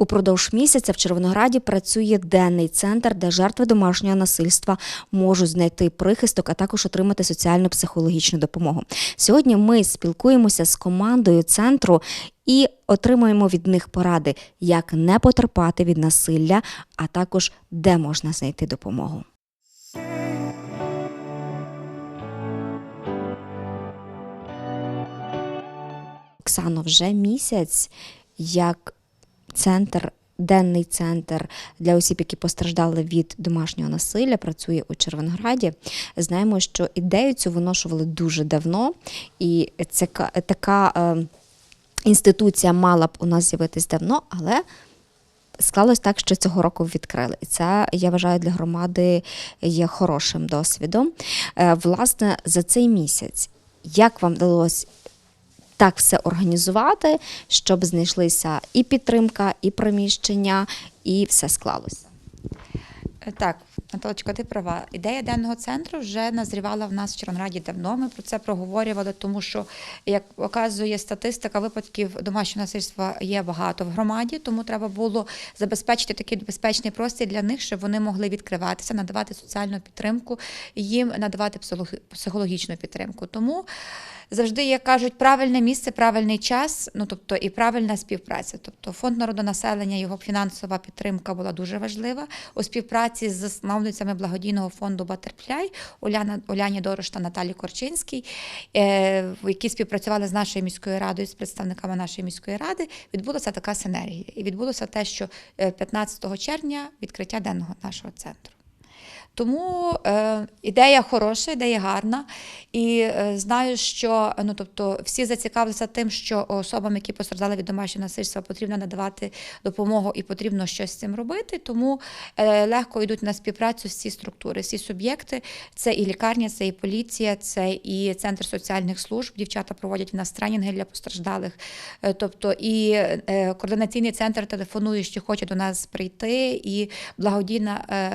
Упродовж місяця в Червонограді працює денний центр, де жертви домашнього насильства можуть знайти прихисток, а також отримати соціально-психологічну допомогу. Сьогодні ми спілкуємося з командою центру і отримуємо від них поради, як не потерпати від насилля, а також де можна знайти допомогу. Оксано, вже місяць як центр, денний центр для осіб, які постраждали від домашнього насилля, працює у Червонограді. Знаємо, що ідею цю виношували дуже давно, і ка- така е, інституція мала б у нас з'явитись давно, але. Склалось так, що цього року відкрили. І це, я вважаю, для громади є хорошим досвідом. Е, Власне, за цей місяць, як вам вдалося так все організувати, щоб знайшлися і підтримка, і приміщення, і все склалося. Так, Наталочка, ти права. Ідея денного центру вже назрівала в нас в Червонограді давно. Ми про це проговорювали, тому що, як показує статистика, випадків домашнього насильства є багато в громаді, тому треба було забезпечити такий безпечний простір для них, щоб вони могли відкриватися, надавати соціальну підтримку, їм надавати психологічну підтримку. Тому завжди, як кажуть, правильне місце, правильний час, ну тобто і правильна співпраця. Тобто фонд народонаселення, його фінансова підтримка була дуже важлива у співпраці з засновницями благодійного фонду Батерфляй Уляна Уляні Дорош та Наталі Корчинський, е, які співпрацювали з нашою міською радою, з представниками нашої міської ради. Відбулася така синергія. І відбулося те, що е, 15 червня відкриття денного нашого центру. Тому е, ідея хороша, ідея гарна. І е, знаю, що ну, тобто, всі зацікавилися тим, що особам, які постраждали від домашнього насильства, потрібно надавати допомогу і потрібно щось з цим робити. Тому е, легко йдуть на співпрацю всі структури, всі суб'єкти. Це і лікарня, це і поліція, це і центр соціальних служб. Дівчата проводять в нас тренінги для постраждалих. Е, тобто і е, координаційний центр телефонує, що хоче до нас прийти, і благодійна е,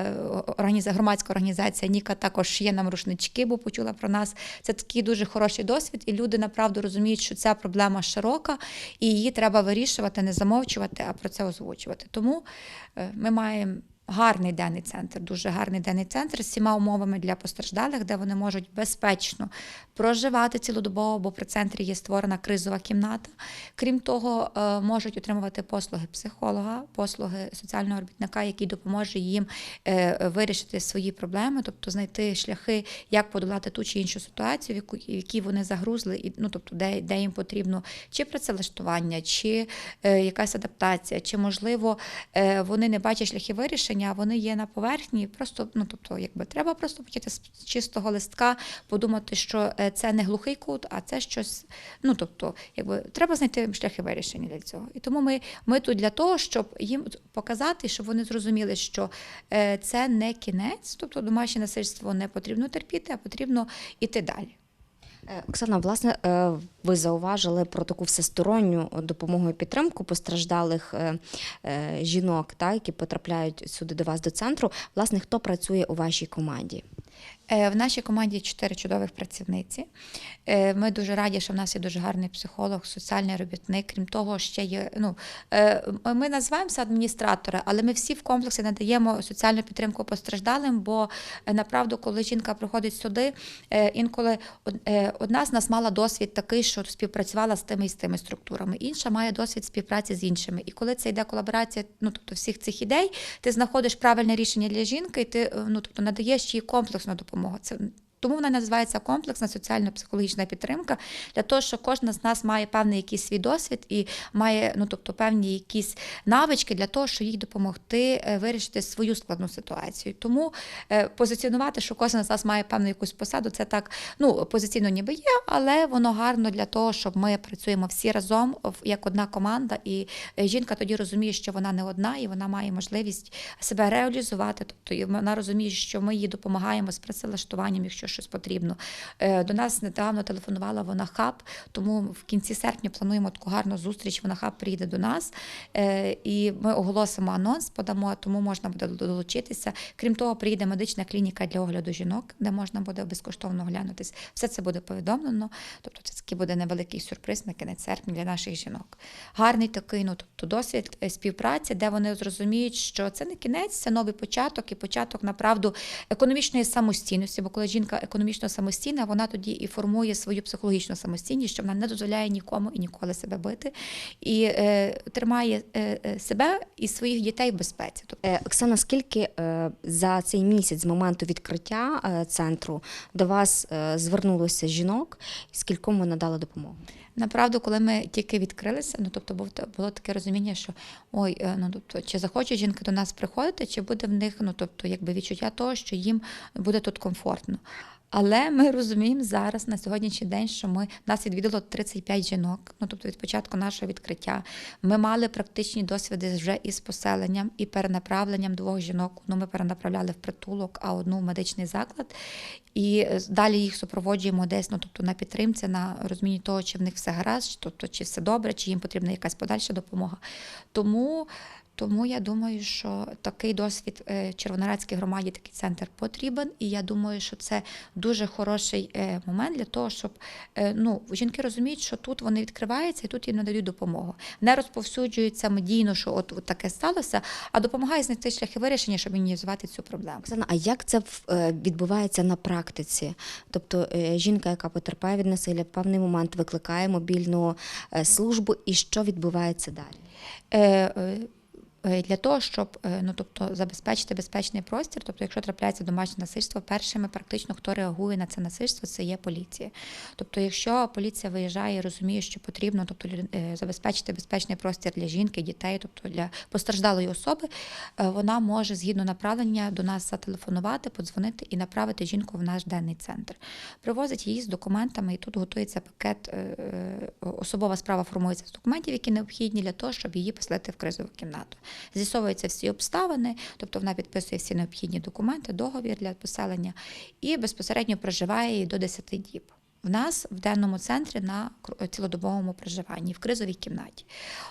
організа, громадська організація Ніка також є нам рушнички, бо почула про нас. Це такий дуже хороший досвід, і люди направду розуміють, що ця проблема широка, і її треба вирішувати, не замовчувати, а про це озвучувати. Тому е, ми маємо. Гарний денний центр, дуже гарний денний центр з всіма умовами для постраждалих, де вони можуть безпечно проживати цілодобово, бо при центрі є створена кризова кімната. Крім того, е, можуть отримувати послуги психолога, послуги соціального робітника, який допоможе їм е, вирішити свої проблеми, тобто знайти шляхи, як подолати ту чи іншу ситуацію, в якій вони загрузли, і ну тобто, де, де їм потрібно чи працевлаштування, чи е, якась адаптація, чи можливо вони не бачать шляхи вирішення, а вони є на поверхні. Просто ну тобто, якби треба просто почати з чистого листка, подумати, що е, це не глухий кут, а це щось. Ну тобто, якби треба знайти шляхи вирішення для цього. І тому ми, ми тут для того, щоб їм показати, щоб вони зрозуміли, що е, це не кінець, тобто домашнє насильство не потрібно терпіти, а потрібно іти далі. Е, Оксана, власне, е, ви зауважили про таку всесторонню допомогу і підтримку постраждалих е, жінок, та, які потрапляють сюди до вас до центру. Власне, хто працює у вашій команді? Е, В нашій команді чотири чудових працівниці. Е, Ми дуже раді, що в нас є дуже гарний психолог, соціальний робітник. Крім того, ще є. Ну, е, ми називаємося адміністратори, але ми всі в комплексі надаємо соціальну підтримку постраждалим, бо направду, коли жінка приходить сюди, інколи одна з нас мала досвід такий, що співпрацювала з тими і з тими структурами, інша має досвід співпраці з іншими. І коли це йде колаборація, ну тобто всіх цих ідей, ти знаходиш правильне рішення для жінки, і ти ну тобто надаєш їй комплексну допомогу. Це тому вона називається комплексна соціально-психологічна підтримка для того, що кожна з нас має певний якийсь свій досвід і має ну тобто певні якісь навички для того, щоб їй допомогти е, вирішити свою складну ситуацію. Тому е, позиціонувати, що кожен з нас має певну якусь посаду, це так ну позиційно ніби є, але воно гарно для того, щоб ми працюємо всі разом як одна команда, і е, жінка тоді розуміє, що вона не одна, і вона має можливість себе реалізувати. Тобто вона розуміє, що ми їй допомагаємо з працевлаштуванням, якщо щось потрібно. Е, До нас недавно телефонувала вона хаб, тому в кінці серпня плануємо таку гарну зустріч. Вона хаб приїде до нас, е, і ми оголосимо анонс, подамо, тому можна буде долучитися. Крім того, приїде медична клініка для огляду жінок, де можна буде безкоштовно оглянутись. Все це буде повідомлено. Тобто, це такий буде невеликий сюрприз на кінець серпня для наших жінок. Гарний такий, ну тобто досвід е, співпраці, де вони зрозуміють, що це не кінець, це новий початок і початок направду економічної самостійності. Бо коли жінка економічно самостійна, вона тоді і формує свою психологічну самостійність, що вона не дозволяє нікому і ніколи себе бити, і е, тримає е, е, себе і своїх дітей в безпеці. Тобто Е, Оксана, скільки е, за цей місяць з моменту відкриття е, центру до вас е, звернулося жінок, скільком ви надали допомогу? Направду, коли ми тільки відкрилися, ну тобто було, було таке розуміння, що ой, е, ну тобто, чи захочуть жінки до нас приходити, чи буде в них, ну тобто, якби відчуття того, що їм буде тут комфортно. Але ми розуміємо зараз на сьогоднішній день, що ми нас відвідало 35 жінок. Ну тобто від початку нашого відкриття. Ми мали практичні досвіди вже із поселенням і перенаправленням двох жінок. Одну ми перенаправляли в притулок, а одну в медичний заклад. І е, далі їх супроводжуємо десь, ну тобто на підтримці, на розумінні того, чи в них все гаразд, тобто чи все добре, чи їм потрібна якась подальша допомога. Тому. Тому я думаю, що такий досвід е, громаді, такий центр потрібен, і я думаю, що це дуже хороший е, момент для того, щоб е, ну, жінки розуміють, що тут вони відкриваються і тут їм надають допомогу. Не розповсюджується медійно, що от, от таке сталося, а допомагає знайти шляхи вирішення, щоб мінімізувати цю проблему. Оксана, а як це відбувається на практиці? Тобто жінка, яка потерпає від насилля, в певний момент викликає мобільну службу, і що відбувається далі? Е, Для того, щоб е, ну, тобто, забезпечити безпечний простір, тобто, якщо трапляється домашнє насильство, першими практично, хто реагує на це насильство, це є поліція. Тобто, якщо поліція виїжджає і розуміє, що потрібно тобто, е, забезпечити безпечний простір для жінки, дітей, тобто для постраждалої особи, вона може згідно направлення до нас зателефонувати, подзвонити і направити жінку в наш денний центр. Привозить її з документами, і тут готується пакет. Особова справа формується з документів, які необхідні для того, щоб її поселити в кризову кімнату. З'ясовуються всі обставини, тобто вона підписує всі необхідні документи, договір для поселення і безпосередньо проживає її до 10 діб. В нас в денному центрі на кр- цілодобовому проживанні, в кризовій кімнаті.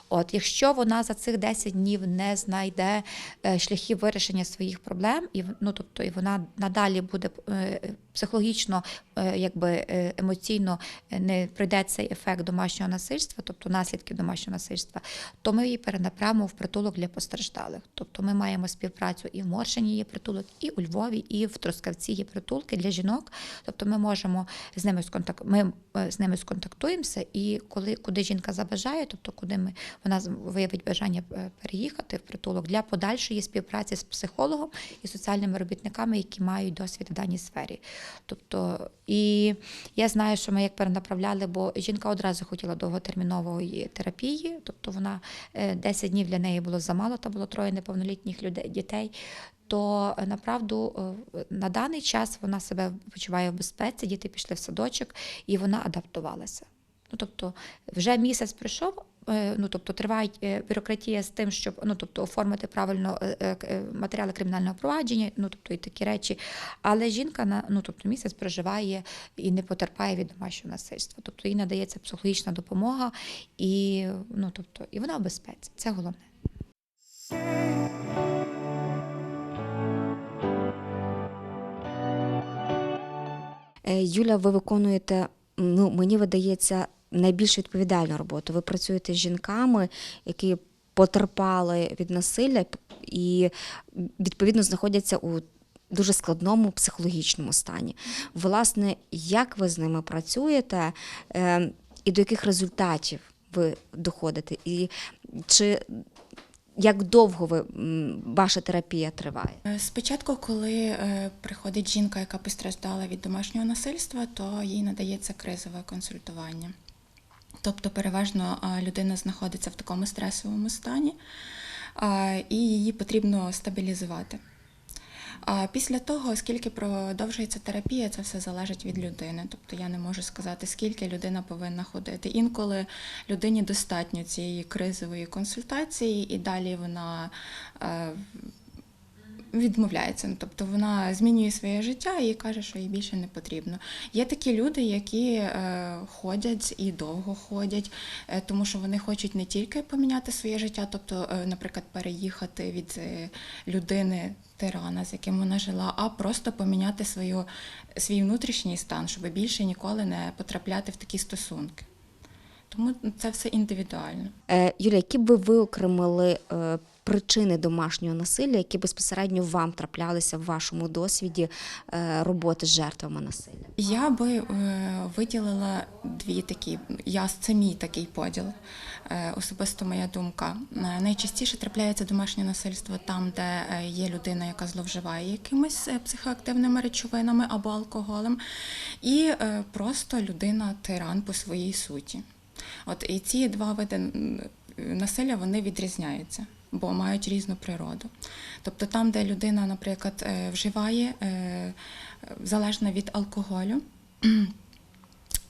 От, якщо вона за цих 10 днів не знайде е, шляхів вирішення своїх проблем, і ну, тобто, і вона надалі буде е, психологічно, е, якби е, емоційно е, не прийде цей ефект домашнього насильства, тобто наслідки домашнього насильства, то ми її перенаправимо в притулок для постраждалих. Тобто ми маємо співпрацю і в Моршині є притулок, і у Львові, і в Трускавці є притулки для жінок. Тобто ми можемо з ними сконтак... ми е, з ними сконтактуємося, і коли куди жінка забажає, тобто куди ми вона виявить бажання е, переїхати в притулок для подальшої співпраці з психологом і соціальними робітниками, які мають досвід в даній сфері. Тобто, і я знаю, що ми як перенаправляли, бо жінка одразу хотіла довготермінової терапії, тобто вона е, 10 днів для неї було замало, та було троє неповнолітніх людей дітей. То е, направду е, на даний час вона себе почуває в безпеці, діти пішли в садочок і вона адаптувалася. Ну тобто, вже місяць пройшов. е, Ну, тобто триває бюрократія з тим, щоб ну, тобто, оформити правильно матеріали кримінального провадження, ну тобто і такі речі. Але жінка на ну, тобто, місяць проживає і не потерпає від домашнього насильства. Тобто їй надається психологічна допомога, і, ну, тобто, і вона в безпеці. Це головне. Юля, ви виконуєте, ну мені видається, найбільш відповідальну роботу. Ви працюєте з жінками, які потерпали від насилля і відповідно знаходяться у дуже складному психологічному стані. Власне, як ви з ними працюєте е, і до яких результатів ви доходите? І чи як довго ви, ваша терапія триває? Е, Спочатку, коли е, приходить жінка, яка постраждала від домашнього насильства, то їй надається кризове консультування. Тобто, переважно людина знаходиться в такому стресовому стані, і її потрібно стабілізувати. А після того, оскільки продовжується терапія, це все залежить від людини. Тобто я не можу сказати, скільки людина повинна ходити. Інколи людині достатньо цієї кризової консультації, і далі вона е, відмовляється. Ну, тобто вона змінює своє життя і каже, що їй більше не потрібно. Є такі люди, які е, ходять і довго ходять, е, тому що вони хочуть не тільки поміняти своє життя, тобто, е, наприклад, переїхати від людини. Тирана, з яким вона жила, а просто поміняти свою, свій внутрішній стан, щоб більше ніколи не потрапляти в такі стосунки. Тому це все індивідуально. Юлія, які б ви виокремили е, причини домашнього насилля, які безпосередньо вам траплялися в вашому досвіді е, роботи з жертвами насилля? Я би е, виділила дві такі. Я це мій такий поділ. Е, особисто моя думка. Найчастіше трапляється домашнє насильство там, де є людина, яка зловживає якимись психоактивними речовинами або алкоголем, і просто людина тиран по своїй суті. От і ці два види насилля вони відрізняються, бо мають різну природу. Тобто там, де людина, наприклад, е, вживає е, залежна від алкоголю.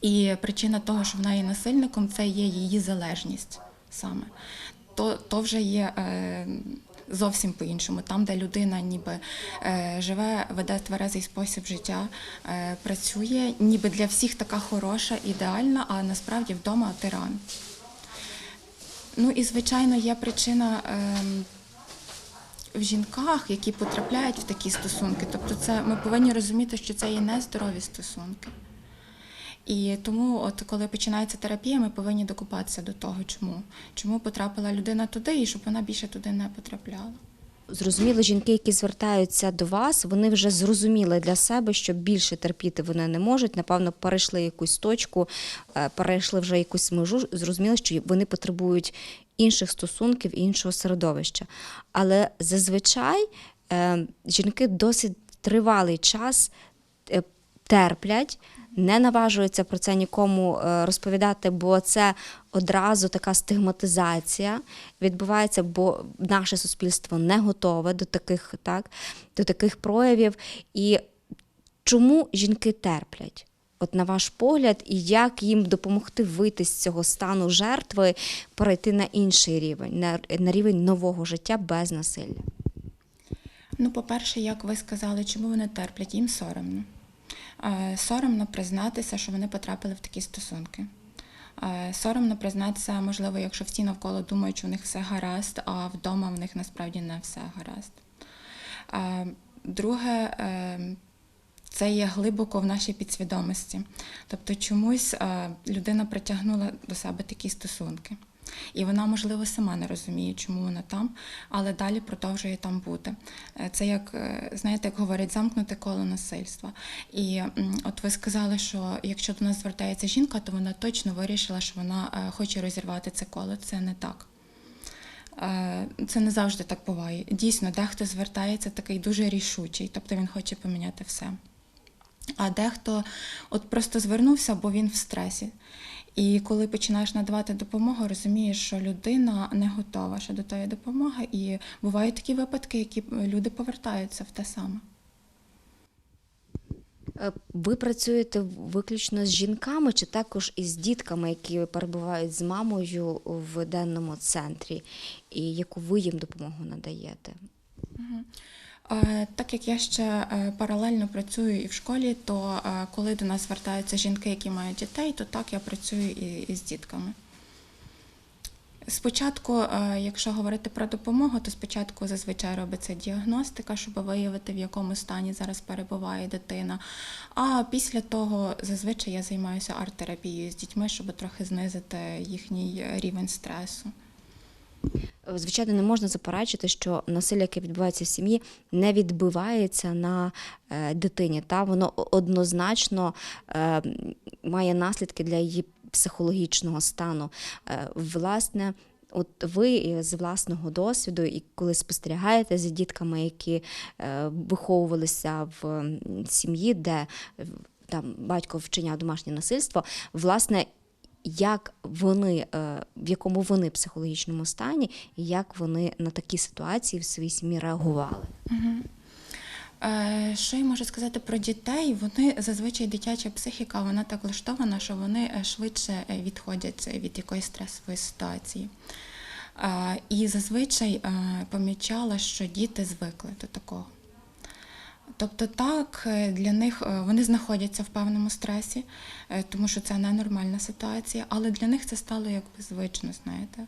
І причина того, що вона є насильником, це є її залежність саме. То, то вже є е, зовсім по-іншому. Там, де людина ніби е, живе, веде тверезий спосіб життя, е, працює, ніби для всіх така хороша, ідеальна, а насправді вдома тиран. Ну і звичайно є причина. Е, в жінках, які потрапляють в такі стосунки. Тобто, це ми повинні розуміти, що це є нездорові стосунки. І тому, от коли починається терапія, ми повинні докупатися до того, чому. Чому потрапила людина туди, і щоб вона більше туди не потрапляла. Зрозуміло, жінки, які звертаються до вас, вони вже зрозуміли для себе, що більше терпіти вони не можуть. Напевно, перейшли якусь точку, е, перейшли вже якусь межу, зрозуміли, що вони потребують інших стосунків, іншого середовища. Але зазвичай е, жінки досить тривалий час е, терплять. Не наважуються про це нікому е, розповідати, бо це одразу така стигматизація відбувається, бо наше суспільство не готове до таких, так, до таких проявів. І чому жінки терплять? От на ваш погляд, і як їм допомогти вийти з цього стану жертви, перейти на інший рівень, на, на рівень нового життя без насилля? Ну, по-перше, як ви сказали, чому вони терплять? Їм соромно. Е, Соромно признатися, що вони потрапили в такі стосунки. Е, Соромно признатися, можливо, якщо всі навколо думають, що у них все гаразд, а вдома в них насправді не все гаразд. Е, Друге, це є глибоко в нашій підсвідомості. Тобто чомусь людина притягнула до себе такі стосунки. І вона, можливо, сама не розуміє, чому вона там, але далі продовжує там бути. Е, Це як, е, знаєте, як говорять, замкнуте коло насильства. І от ви сказали, що якщо до нас звертається жінка, то вона точно вирішила, що вона е, хоче розірвати це коло. Це не так. Це не завжди так буває. Дійсно, дехто звертається такий дуже рішучий, тобто він хоче поміняти все. А дехто от просто звернувся, бо він в стресі. І коли починаєш надавати допомогу, розумієш, що людина не готова ще до тої допомоги, і бувають такі випадки, які люди повертаються в те саме. Е, Ви працюєте виключно з жінками чи також із дітками, які перебувають з мамою в денному центрі, і яку ви їм допомогу надаєте? Е, Так як я ще е, паралельно працюю і в школі, то е, коли до нас звертаються жінки, які мають дітей, то так я працюю і, з дітками. Спочатку, е, якщо говорити про допомогу, то спочатку зазвичай робиться діагностика, щоб виявити, в якому стані зараз перебуває дитина. А після того зазвичай я займаюся арт-терапією з дітьми, щоб трохи знизити їхній рівень стресу. Звичайно, не можна заперечити, що насилля, яке відбувається в сім'ї, не відбивається на е, дитині. Та воно однозначно е, має наслідки для її психологічного стану. Е, власне, от ви з власного досвіду, і коли спостерігаєте за дітками, які виховувалися в сім'ї, де там батько вчиняв домашнє насильство, власне. Як вони, е, в якому вони психологічному стані, і як вони на такі ситуації в своїй сім'ї реагували? Е, Що я можу сказати про дітей? Вони зазвичай дитяча психіка, вона так влаштована, що вони е, швидше відходять від якоїсь стресової ситуації. І зазвичай помічала, що діти звикли до такого. Тобто, так, е, для них е, вони знаходяться в певному стресі, е, тому що це ненормальна ситуація, але для них це стало якби звично, знаєте.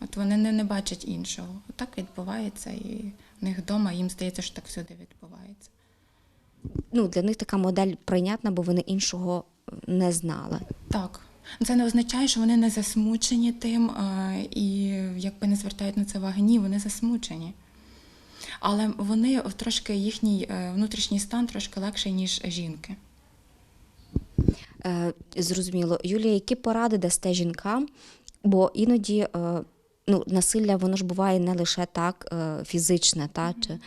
От вони не, не бачать іншого. Так відбувається, і в них вдома їм здається, що так всюди відбувається. Ну, для них така модель прийнятна, бо вони іншого не знали. Так. Це не означає, що вони не засмучені тим і якби не звертають на це уваги. Ні, вони засмучені. Але вони трошки їхній е, внутрішній стан трошки легший, ніж жінки. Е, зрозуміло. Юлія, які поради дасте жінкам? Бо іноді е, ну, насилля воно ж буває не лише так фізичне, та, чи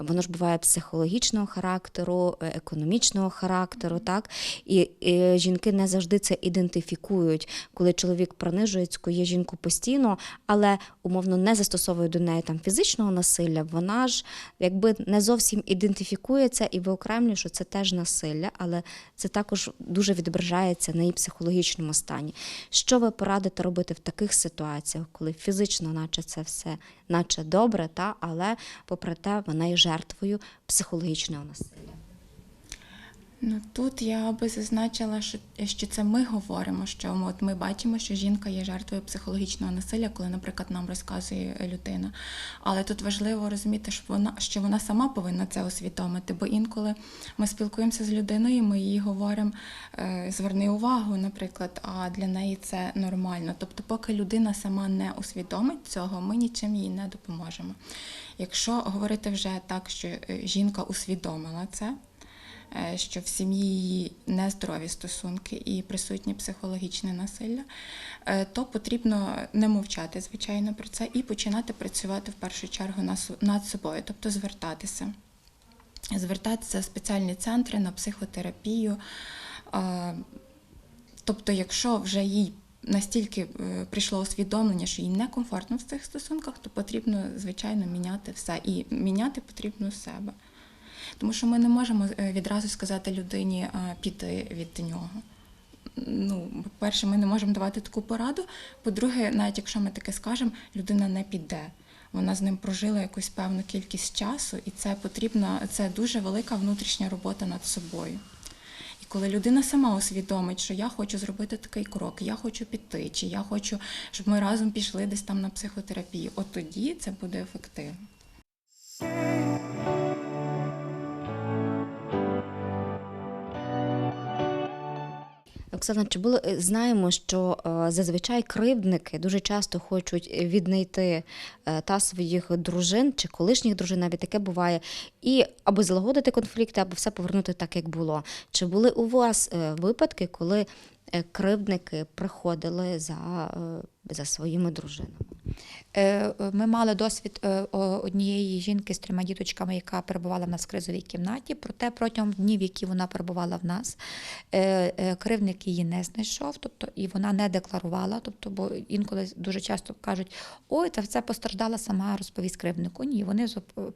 воно ж буває психологічного характеру, е, економічного характеру, так? І, і жінки не завжди це ідентифікують, коли чоловік принижує, цькує жінку постійно, але умовно не застосовує до неї там фізичного насилля, вона ж якби не зовсім ідентифікується і виокремлює, що це теж насилля, але це також дуже відображається на її психологічному стані. Що ви порадите робити в таких ситуаціях, коли фізично, наче це все, наче добре, та але попри те вона є жертвою психологічного насилля? Ну тут я би зазначила, що, що це ми говоримо, що от ми бачимо, що жінка є жертвою психологічного насилля, коли, наприклад, нам розказує людина. Але тут важливо розуміти, що вона, що вона сама повинна це усвідомити, бо інколи ми спілкуємося з людиною, ми їй говоримо, е, зверни увагу, наприклад, а для неї це нормально. Тобто, поки людина сама не усвідомить цього, ми нічим їй не допоможемо. Якщо говорити вже так, що е, жінка усвідомила це, що в сім'ї її нездорові стосунки і присутнє психологічне насилля, е, то потрібно не мовчати, звичайно, про це і починати працювати в першу чергу над собою, тобто звертатися. Звертатися в спеціальні центри на психотерапію. Е, Тобто, якщо вже їй настільки е, прийшло усвідомлення, що їй некомфортно в цих стосунках, то потрібно, звичайно, міняти все. І міняти потрібно себе. Тому що ми не можемо е, відразу сказати людині піти від нього. Ну, по-перше, ми не можемо давати таку пораду. По-друге, навіть якщо ми таке скажемо, людина не піде. Вона з ним прожила якусь певну кількість часу, і це потрібна, це дуже велика внутрішня робота над собою. І коли людина сама усвідомить, що я хочу зробити такий крок, я хочу піти, чи я хочу, щоб ми разом пішли десь там на психотерапію, от тоді це буде ефективно. Оксана, чи було е, знаємо, що е, зазвичай кривдники дуже часто хочуть віднайти е, та своїх дружин чи колишніх дружин, навіть таке буває, і або залагодити конфлікти, або все повернути так, як було. Чи були у вас випадки, коли кривдники приходили за, за своїми дружинами? Е, Ми мали досвід е, однієї жінки з трьома діточками, яка перебувала в нас в кризовій кімнаті. Проте протягом днів, які вона перебувала в нас, е, е, кривник її не знайшов, тобто і вона не декларувала. Тобто, бо інколи дуже часто кажуть: ой, та це постраждала сама розповість кривнику. Ні, вони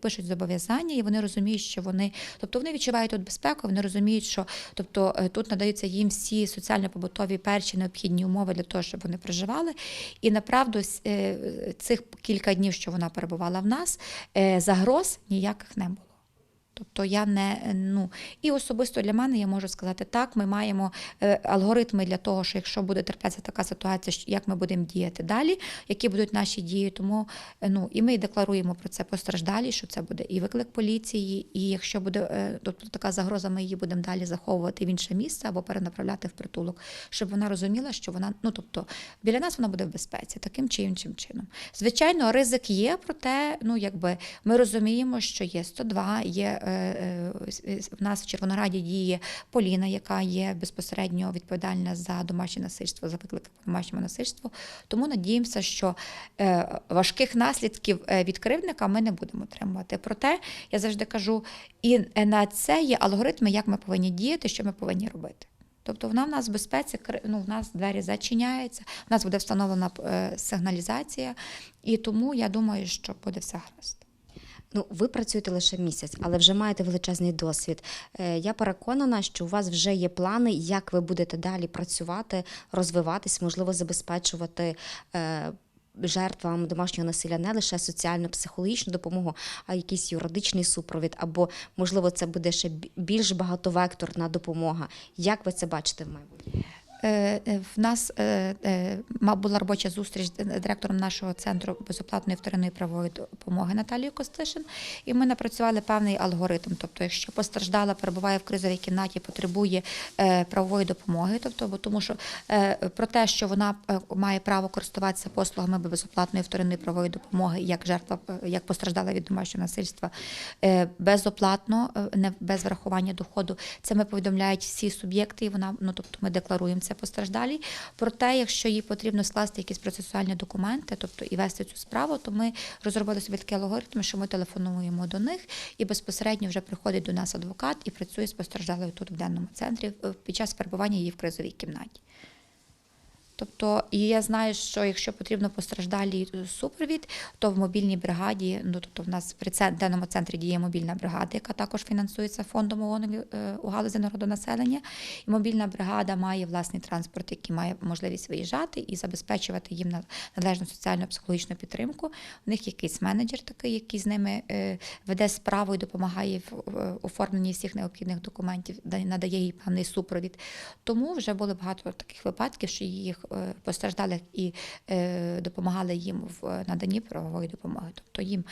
пишуть зобов'язання, і вони розуміють, що вони, тобто вони відчувають тут безпеку, вони розуміють, що тобто е, тут надаються їм всі соціально-побутові перші необхідні умови для того, щоб вони проживали. І направду е, цих кілька днів, що вона перебувала в нас, е, загроз ніяких не було. Тобто я не ну і особисто для мене я можу сказати так. Ми маємо е, алгоритми для того, що якщо буде траплятися така ситуація, що- як ми будемо діяти далі, які будуть наші дії. Тому е, ну і ми декларуємо про це постраждалі, що це буде і виклик поліції, і якщо буде е, тобто така загроза, ми її будемо далі заховувати в інше місце або перенаправляти в притулок, щоб вона розуміла, що вона ну тобто біля нас вона буде в безпеці, таким чи іншим чином. Звичайно, ризик є, проте ну якби ми розуміємо, що є 102, є в нас в Червонораді діє Поліна, яка є безпосередньо відповідальна за домашнє насильство, за виклики по домашньому насильству. Тому надіємося, що е, важких наслідків е, від кривдника ми не будемо отримувати. Проте я завжди кажу, і е, на це є алгоритми, як ми повинні діяти, що ми повинні робити. Тобто вона в нас в безпеці, ну, в нас двері зачиняються, в нас буде встановлена е, сигналізація, і тому я думаю, що буде все гаразд. Ну, ви працюєте лише місяць, але вже маєте величезний досвід. Е, Я переконана, що у вас вже є плани, як ви будете далі працювати, розвиватись, можливо, забезпечувати е, жертвам домашнього насилля не лише соціально-психологічну допомогу, а якийсь юридичний супровід, або можливо це буде ще бі- більш багатовекторна допомога. Як ви це бачите в майбутньому? Е, е, В нас е, була робоча зустріч з директором нашого центру безоплатної вторинної правової допомоги Наталією Костишин, і ми напрацювали певний алгоритм. Тобто, якщо постраждала, перебуває в кризовій кімнаті, потребує правової допомоги, тобто, бо тому що про те, що вона має право користуватися послугами безоплатної вторинної правової допомоги, як жертва, як постраждала від домашнього насильства, безоплатно, не без врахування доходу. Це ми повідомляють всі суб'єкти, і вона ну тобто ми декларуємо це постраждалій. Проте, якщо їй потрібно скласти якісь процесуальні документи, тобто і вести цю справу, то ми розробили собі такий алгоритм, що ми телефонуємо до них, і безпосередньо вже приходить до нас адвокат і працює з постраждалою тут в денному центрі е, під час перебування її в кризовій кімнаті. Тобто, і я знаю, що якщо потрібно постраждалій супровід, то в мобільній бригаді, ну тобто в нас при денному центрі діє мобільна бригада, яка також фінансується фондом ООН е, у галузі народонаселення. І мобільна бригада має власний транспорт, який має можливість виїжджати і забезпечувати їм на- належну соціально-психологічну підтримку. У них якийсь менеджер такий, який з ними е, веде справу і допомагає в е, оформленні всіх необхідних документів, дає- надає їй певний супровід. Тому вже було багато таких випадків, що їх е, постраждалих і е, допомагали їм в наданні правової допомоги. Тобто їм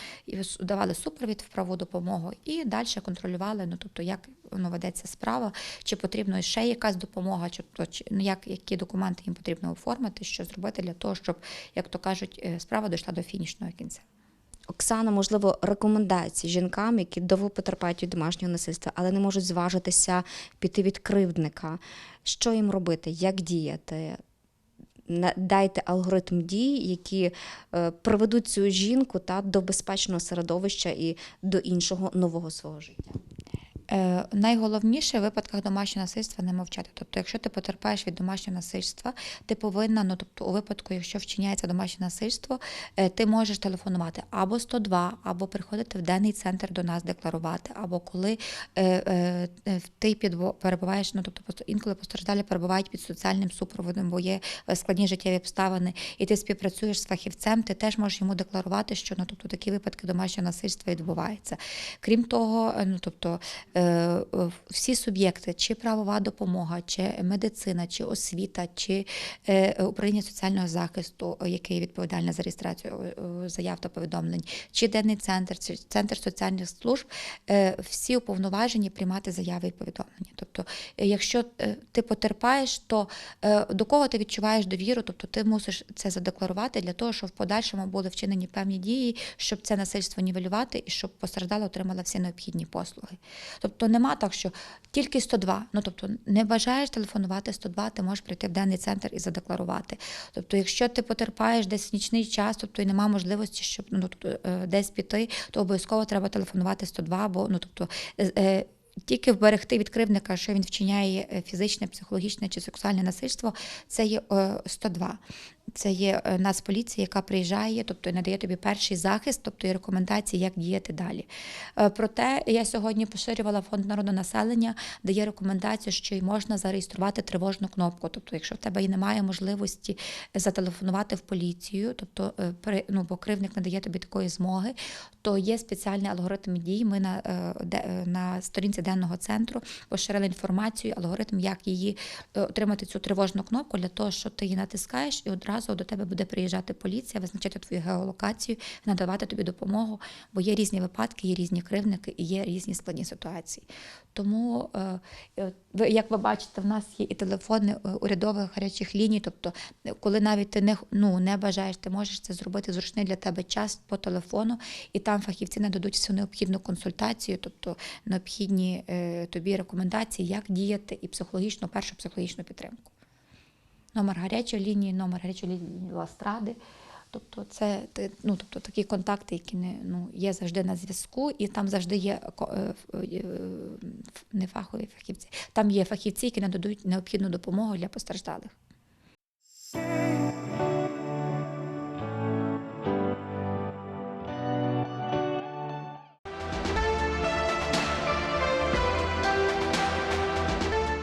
давали супровід в правову допомогу і далі контролювали, ну тобто як ну, ведеться справа, чи потрібно ще якась допомога, чи, чи ну, як, які документи їм потрібно оформити, що зробити для того, щоб, як то кажуть, е, справа дійшла до фінішного кінця. Оксана, можливо, рекомендації жінкам, які довго потерпають від домашнього насильства, але не можуть зважитися піти від кривдника. Що їм робити, як діяти? Дайте алгоритм дій, які е, приведуть цю жінку та до безпечного середовища і до іншого нового свого життя. Е, найголовніше в випадках домашнього насильства не мовчати. Тобто, якщо ти потерпаєш від домашнього насильства, ти повинна, ну тобто, у випадку, якщо вчиняється домашнє насильство, е, ти можеш телефонувати або 102, або приходити в денний центр до нас декларувати, або коли е, ти перебуваєш, ну тобто інколи постраждалі перебувають під соціальним супроводом, бо є складні життєві обставини, і ти співпрацюєш з фахівцем, ти теж можеш йому декларувати, що ну тобто такі випадки домашнього насильства відбуваються. Крім того, ну тобто всі суб'єкти, чи правова допомога, чи медицина, чи освіта, чи е, управління соціального захисту, е, яке відповідальне за реєстрацію е, заяв та повідомлень, чи денний центр, чи центр соціальних служб, е, всі уповноважені приймати заяви і повідомлення. Тобто, е, якщо е, ти потерпаєш, то е, до кого ти відчуваєш довіру, тобто ти мусиш це задекларувати для того, щоб в подальшому були вчинені певні дії, щоб це насильство нівелювати і щоб постраждала отримала всі необхідні послуги. Тобто нема так, що тільки 102. Ну тобто не бажаєш телефонувати 102, ти можеш прийти в денний центр і задекларувати. Тобто, якщо ти потерпаєш десь нічний час, тобто і нема можливості, щоб ну тобто е, десь піти, то обов'язково треба телефонувати 102, бо ну тобто. е, е, тільки вберегти від кривдника, що він вчиняє фізичне, психологічне чи сексуальне насильство, це є е, 102. Це є е, Нацполіція, яка приїжджає, тобто надає тобі перший захист, тобто і рекомендації, як діяти далі. Е, Проте я сьогодні поширювала фонд народного населення, де є рекомендація, що й можна зареєструвати тривожну кнопку. Тобто, якщо в тебе і немає можливості зателефонувати в поліцію, тобто е, ну, бо не дає тобі такої змоги, то є спеціальний алгоритм дій. Ми на, на сторінці денного центру поширили інформацію, алгоритм, як її отримати цю тривожну кнопку для того, що ти її натискаєш, і одразу до тебе буде приїжджати поліція, визначати твою геолокацію, надавати тобі допомогу, бо є різні випадки, є різні кривники і є різні складні ситуації. Тому, е, е, як ви бачите, в нас є і телефони е, урядових гарячих ліній. Тобто, коли навіть ти не, ну, не бажаєш, ти можеш це зробити зручний для тебе час по телефону, і там фахівці нададуть всю необхідну консультацію, тобто необхідні тобі рекомендації, як діяти, і психологічну, першу психологічну підтримку. Номер гарячої лінії, номер гарячої лінії Ластради. Тобто це ну, тобто такі контакти, які не, ну, є завжди на зв'язку, і там завжди є е, ф- е, не фахові фахівці. Там є фахівці, які нададуть необхідну допомогу для постраждалих.